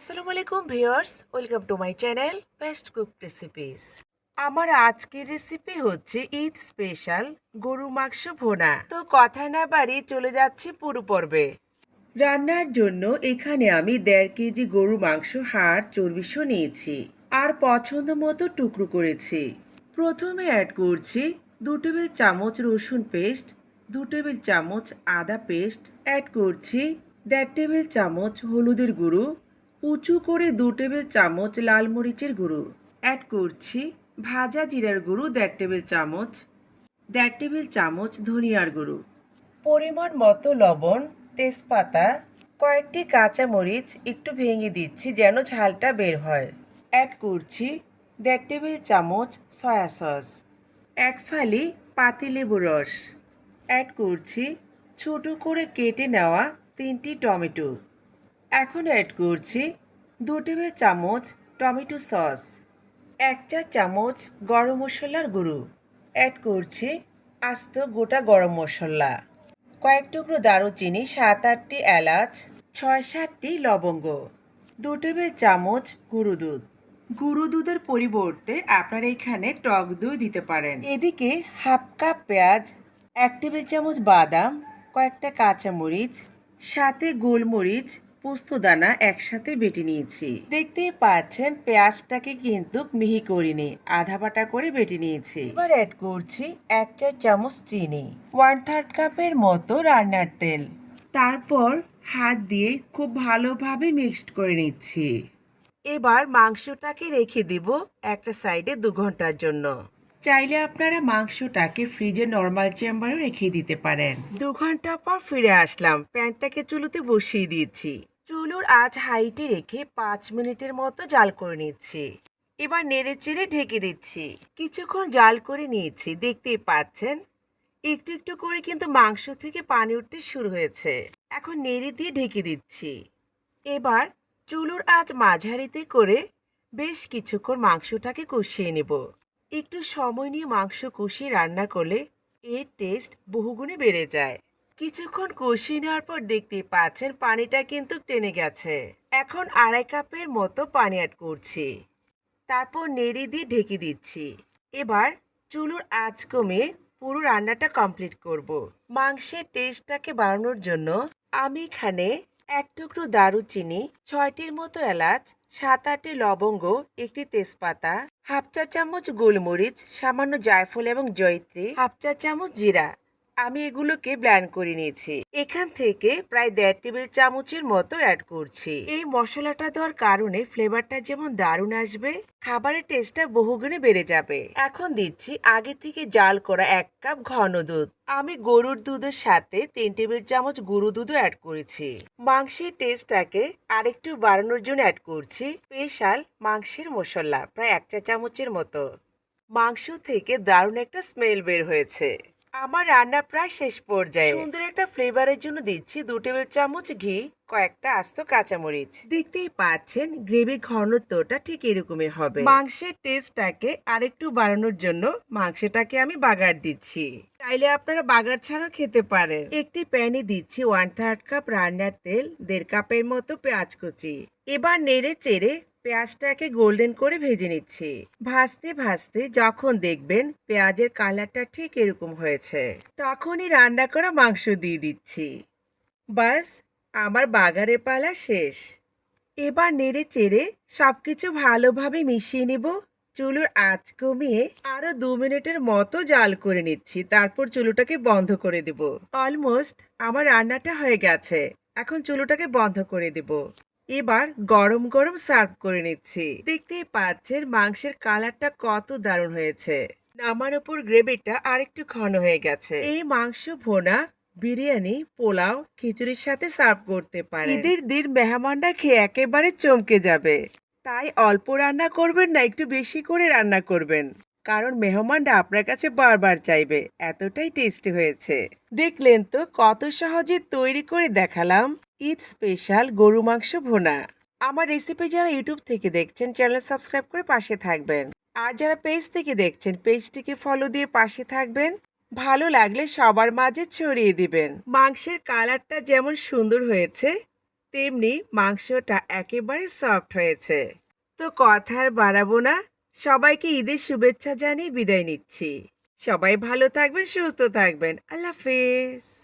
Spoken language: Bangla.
আসসালামু আলাইকুম viewers, welcome to my channel best cook recipes. আমার আজকের রেসিপি হচ্ছে ঈদ স্পেশাল গরু মাংস ভোনা। তো কথা না বাড়িয়ে চলে যাচ্ছি পুরো পর্বে। রান্নার জন্য এখানে আমি দেড় কেজি গরু মাংস, হাড় চর্বিশ নিয়েছি আর পছন্দ মতো টুকরো করেছি। প্রথমে অ্যাড করছি দু টেবিল চামচ রসুন পেস্ট, দু টেবিল চামচ আদা পেস্ট অ্যাড করছি দেড় টেবিল চামচ হলুদের গুঁড়ো উঁচু করে দু টেবিল চামচ লাল মরিচের গুঁড়ো। অ্যাড করছি ভাজা জিরার গুঁড়ো দেড় টেবিল চামচ, দেড় টেবিল চামচ ধনিয়ার গুঁড়ো। পরিমাণ মতো লবণ, তেজপাতা, কয়েকটি কাঁচামরিচ একটু ভেঙে দিচ্ছি যেন ঝালটা বের হয়। অ্যাড করছি দেড় টেবিল চামচ সয়া সস এক ফালি পাতিলেবু রস। অ্যাড করছি ছোট করে কেটে নেওয়া তিনটি টমেটো। এখন অ্যাড করছি দু টেবিল চামচ টমেটো সস, এক চা চামচ গরম মশলার গুঁড়ো। অ্যাড করছি আস্ত গোটা গরম মশলা, কয়েক টুকরো দারুচিনি, সাত আটটি এলাচ, ছয় সাতটি লবঙ্গ, দু টেবিল চামচ গুঁড়ো দুধ। গুঁড়ো দুধের পরিবর্তে আপনারা এখানে টক দই দিতে পারেন। এদিকে হাফ কাপ পেঁয়াজ, এক টেবিল চামচ বাদাম, কয়েকটা কাঁচামরিচ, সাথে গোলমরিচ পোস্তদানা একসাথে বেটে নিয়েছি। দেখতেই পাচ্ছেন, পেঁয়াজটাকে কিন্তু মিহি করিনি, আধা বাটা করে বেটে নিয়েছি। এবার অ্যাড করছি এক চার চামচ চিনি ওয়ান থার্ড কাপের মতো রান্নার তেল। তারপর হাত দিয়ে খুব ভালোভাবে মিক্সড করে নিচ্ছি। এবার মাংসটাকে রেখে দিব একটা সাইডে দু ঘণ্টার জন্য। চাইলে আপনারা মাংসটাকে ফ্রিজে নর্মাল চেম্বারে রেখে দিতে পারেন। দু ঘণ্টা পর ফিরে আসলাম, প্যানটাকে চুলোতে বসিয়ে দিয়েছি। চুলোর আজ হাইটে রেখে পাঁচ মিনিটের মতো জাল করে নিচ্ছি। এবার নেড়ে চেড়ে ঢেকে দিচ্ছি। কিছুক্ষণ জাল করে নিয়েছি, দেখতেই পাচ্ছেন? একটু একটু করে কিন্তু মাংস থেকে পানি উঠতে শুরু হয়েছে। এখন নেড়ে দিয়ে ঢেকে দিচ্ছি। এবার চুলোর আজ মাঝারিতে করে বেশ কিছুক্ষণ মাংসটাকে কষিয়ে নেব। একটু সময় নিয়ে মাংস কষিয়ে রান্না করলে এর টেস্ট বহুগুণে বেড়ে যায়। কিছুক্ষণ কষিয়ে নেওয়ার পর দেখতেই পাচ্ছেন পানিটা কিন্তু টেনে গেছে। এখন আড়াই কাপের মতো পানি অ্যাড করছি। তারপর নেড়ে দিয়ে ঢেকে দিচ্ছি। এবার চুলোর আঁচ কমে পুরো রান্নাটা কমপ্লিট করব। মাংসের টেস্টটাকে বাড়ানোর জন্য আমি এখানে এক টুকরো দারুচিনি, ছয়টির মতো এলাচ সাত আটটি লবঙ্গ, একটি তেজপাতা, হাফ চা চামচ গোলমরিচ, সামান্য জায়ফল এবং জয়ত্রী, হাফ চা চামচ জিরা আমি এগুলোকে ব্ল্যান্ড করে নিয়েছি। এখান থেকে প্রায় দেড় টেবিল চামচের মতো অ্যাড করছি। এই মশলাটা দেওয়ার কারণে ফ্লেভারটা যেমন দারুণ আসবে, খাবারের টেস্টটা বহুগুণে বেড়ে যাবে। এখন দিচ্ছি আগে থেকে জাল করা এক কাপ ঘন দুধ। আমি গরুর দুধের সাথে তিন টেবিল চামচ গরু দুধও অ্যাড করেছি। মাংসের টেস্টটাকে আরেকটু বাড়ানোর জন্য অ্যাড করছি স্পেশাল মাংসের মশলা, প্রায় এক চা চামচের মতো। মাংস থেকে দারুণ একটা স্মেল বের হয়েছে। আমার রান্না প্রায় শেষ পর্যায়ে। সুন্দর একটা ফ্লেভারের জন্য দিচ্ছি দু টেবিল চামচ ঘি কয়েকটা আস্ত কাঁচামরিচ। দেখতেই পাচ্ছেন গ্রেভির ঘনত্বটা ঠিক এরকমই হবে। মাংসের টেস্টটাকে আরেকটু বাড়ানোর জন্য মাংসটাকে আমি বাগার দিচ্ছি। চাইলে আপনারা বাগার ছাড়াও খেতে পারেন। একটি প্যানে দিচ্ছি ওয়ান থার্ড কাপ রান্নার তেল দেড় কাপের মতো পেঁয়াজ কুচি। এবার নেড়ে চেড়ে পেঁয়াজটাকে গোল্ডেন করে ভেজে নিচ্ছি। ভাজতে ভাজতে যখন দেখবেন পেঁয়াজের কালারটা ঠিক এরকম হয়েছে, তখনই রান্না করা মাংস দিয়ে দিচ্ছি। বাস, আমার বাগারের পালা শেষ। এবার নেড়ে চেড়ে সব কিছু ভালোভাবে মিশিয়ে নিব। চুলোর আঁচ কমিয়ে আরও দু মিনিটের মতো জাল করে নিচ্ছি, তারপর চুলোটাকে বন্ধ করে দেব। অলমোস্ট আমার রান্নাটা হয়ে গেছে। এখন চুলোটাকে বন্ধ করে দেব। এবার গরম গরম সার্ভ করে নিচ্ছি। দেখতেই পাচ্ছেন মাংসের কালারটা কত দারুণ হয়েছে। নামার উপর গ্রেভিটা আরেকটু ঘন হয়ে গেছে। এই মাংস ভোনা, বিরিয়ানি, পোলাও, খিচুড়ির সাথে সার্ভ করতে পারে ঈদের দিন মেহমানরা খেয়ে একেবারে চমকে যাবে। তাই অল্প রান্না করবেন না, একটু বেশি করে রান্না করবেন। কারণ মেহমানরা আপনার কাছে বারবার চাইবে। এতটাই টেস্টি হয়েছে। দেখলেন তো কত সহজে তৈরি করে দেখালাম। ঈদ স্পেশাল গরু মাংস ভোনা। আমার রেসিপি যারা ইউটিউব থেকে দেখছেন, চ্যানেল সাবস্ক্রাইব করে পাশে থাকবেন। আর যারা পেজ থেকে দেখছেন, পেজটিকে ফলো দিয়ে পাশে থাকবেন। ভালো লাগলে সবার মাঝে ছড়িয়ে দিবেন। মাংসের কালারটা যেমন সুন্দর হয়েছে, তেমনি মাংসটা একেবারে সফট হয়েছে। তো কথা আর বাড়াবো না। সবাইকে ঈদের শুভেচ্ছা জানিয়ে বিদায় নিচ্ছি। সবাই ভালো থাকবেন সুস্থ থাকবেন। আল্লাহ হাফেজ।